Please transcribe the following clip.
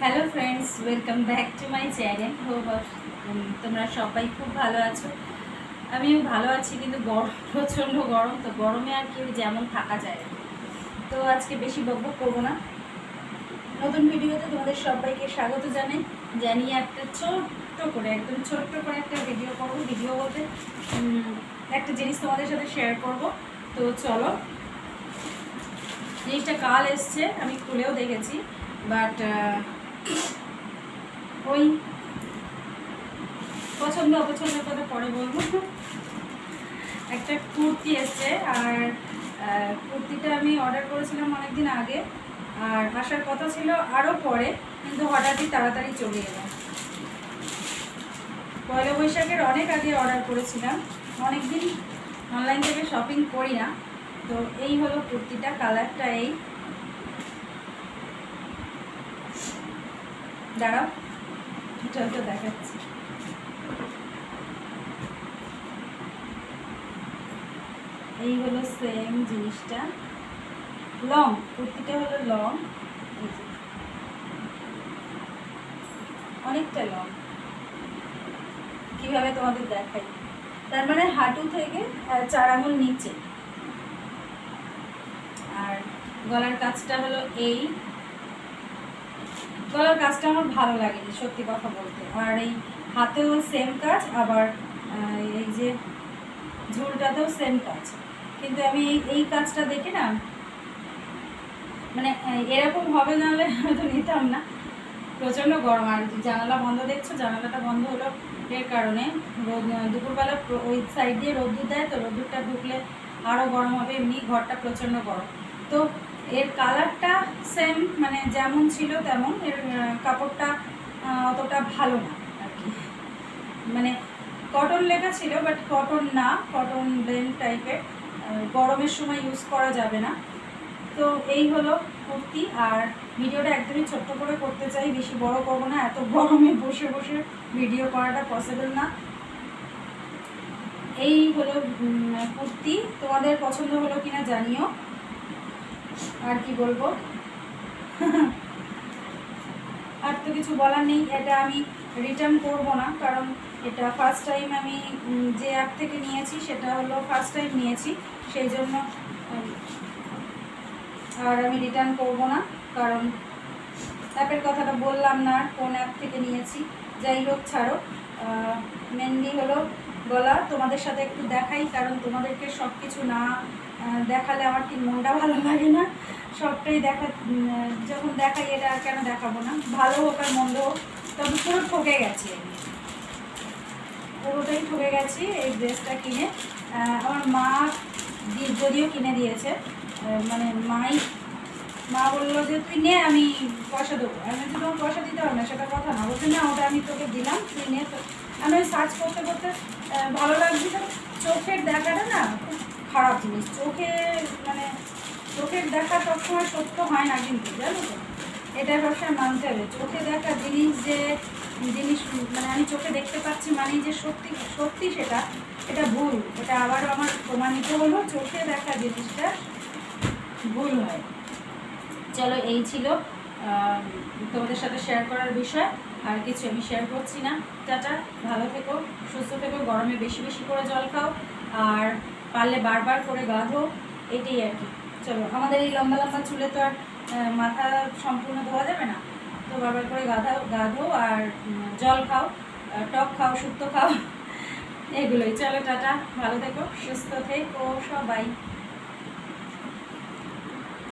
Hello friends welcome back to my channel hope তোমরা সবাই খুব ভালো আছো। আমিও ভালো আছি, কিন্তু গরম, প্রচণ্ড গরম, তো গরমে আর কেউ যেমন থাকা যায়। না। তো আজকে বেশি বকবক করব না। নতুন ভিডিওতে তোমাদের সবাইকে স্বাগত জানাই। জানিয়ে একটা ছোট্ট করে, একদম ছোট্ট করে একটা ভিডিও করব ভিডিও বলতে একটা জিনিস তোমাদের সাথে শেয়ার করব। তো চলো, জিনিসটা কাল এসছে, আমি খুলেও দেখেছি বাট ওই পছন্দ, অপছন্দের কথা পরে বলব। একটা কুর্তি এসছে, আর কুর্তিটা আমি অর্ডার করেছিলাম অনেকদিন আগে, আর আসার কথা ছিল আরও পরে, কিন্তু হঠাৎই তাড়াতাড়ি চলে এলো। পয়লা বৈশাখের অনেক আগে অর্ডার করেছিলাম, অনেকদিন অনলাইন থেকে শপিং করি না, তো এই হলো কুর্তিটা কালারটা এই। দাঁড়াও তো দেখাচ্ছি। এই হলো সেম জিনিসটা। লং কুর্তিটা হলো লং অনেকটা লং কীভাবে তোমাদের দেখাই? তার মানে হাঁটু থেকে চার আঙুল নিচে। আর গলার কাজটা হলো এই। গলার কাজটা আমার ভালো লাগেনি, সত্যি কথা বলতে। আর এই হাতেও সেম কাজ, আবার এই যে ঝুলটাতেও সেম কাজ। কিন্তু আমি এই কাজটা দেখে না মানে এরকম হবে নাহলে হয়তো নিতাম না। প্রচণ্ড গরম, আর জানালা বন্ধ দেখছ, জানালাটা বন্ধ হলো এর কারণে। রোদ, দুপুরবেলা ওই সাইড দিয়ে রোদ্দুর দেয়, তো রোদ্দুরটা ঢুকলে আরও গরম হবে, এমনি ঘরটা প্রচণ্ড গরম। তো এর কালারটা সেম মানে যেমন ছিল তেমন, এর কাপড়টা অতটা ভালো না আর কি। মানে কটন লেখা ছিল বাট কটন না কটন ব্লেন্ড টাইপের গরমের সময় ইউজ করা যাবে না। তো এই হলো কুর্তি, আর ভিডিওটা একদমই ছোট্ট করে করতে চাই, বেশি বড় করব না, এত গরমে বসে বসে ভিডিও করাটা পসিবল না। এই হলো কুর্তি। তোমাদের পছন্দ হলো কিনা জানিও। আর কি বলব? আর তো কিছু বলার নেই, এটা আমি রিটার্ন করব না, কারণ এটা ফার্স্ট টাইম আমি যে অ্যাপ থেকে নিয়েছি, সেটা হলো ফার্স্ট টাইম নিয়েছি, সেই জন্য আর আমি রিটার্ন করব না, কারণ অ্যাপের কথাটা বললাম না, কোন অ্যাপ থেকে নিয়েছি। যাই হোক, ছাড়ো। মেনলি হলো গলা তোমাদের সাথে একটু দেখাই, কারণ তোমাদেরকে সব কিছু না দেখালে আমার ঠিক মনটা ভালো লাগে না? সবটাই দেখা যখন দেখাই এটা আর কেন দেখাবো না? ভালো হোক আর মন্দ হোক, তবে পুরো ঠকে গেছি পুরোটাই ঠকে গেছি এই ড্রেসটা কিনে। আমার মা যদিও কিনে দিয়েছে মানে মাই মা বলল যে, তুই নে, আমি পয়সা দেবো। আমি বলছি, তোমার পয়সা দিতে হবে না, সেটা কথা না। বলছে, না, ওটা আমি তোকে দিলাম, তুই নে। তো আমি ওই সার্চ করতে করতে ভালো লাগছিল চোখের দেখাটা না খুব খারাপ জিনিস। চোখে মানে চোখের দেখা সবসময় সত্য হয় না কিন্তু, জানো তো? এটা সবসময় মানতে হবে। চোখে দেখা জিনিস যে, জিনিস মানে আমি চোখে দেখতে পাচ্ছি মানে যে সত্যি সত্যি সেটা, এটা ভুল। এটা আবার আমার প্রমাণিত হলো, চোখে দেখা জিনিসটা ভুল হয়। চলো এই ছিল তোমাদের সাথে শেয়ার করার বিষয়, আর কিছু আমি শেয়ার করছি না। টাটা, ভালো থেকো, সুস্থ থেকো, গরমে বেশি বেশি করে জল খাও, আর পারলে বারবার করে গা ধো এটাই আর কি। চলো, আমাদের এই লম্বা লম্বা চুলে তো আর মাথা সম্পূর্ণ ধোয়া যাবে না, তো বারবার করে গা ধাও গা ধো আর জল খাও টক খাও, শুক্তো খাও, এগুলোই। চলো, টাটা, ভালো থেকো, সুস্থ থেকো সবাই।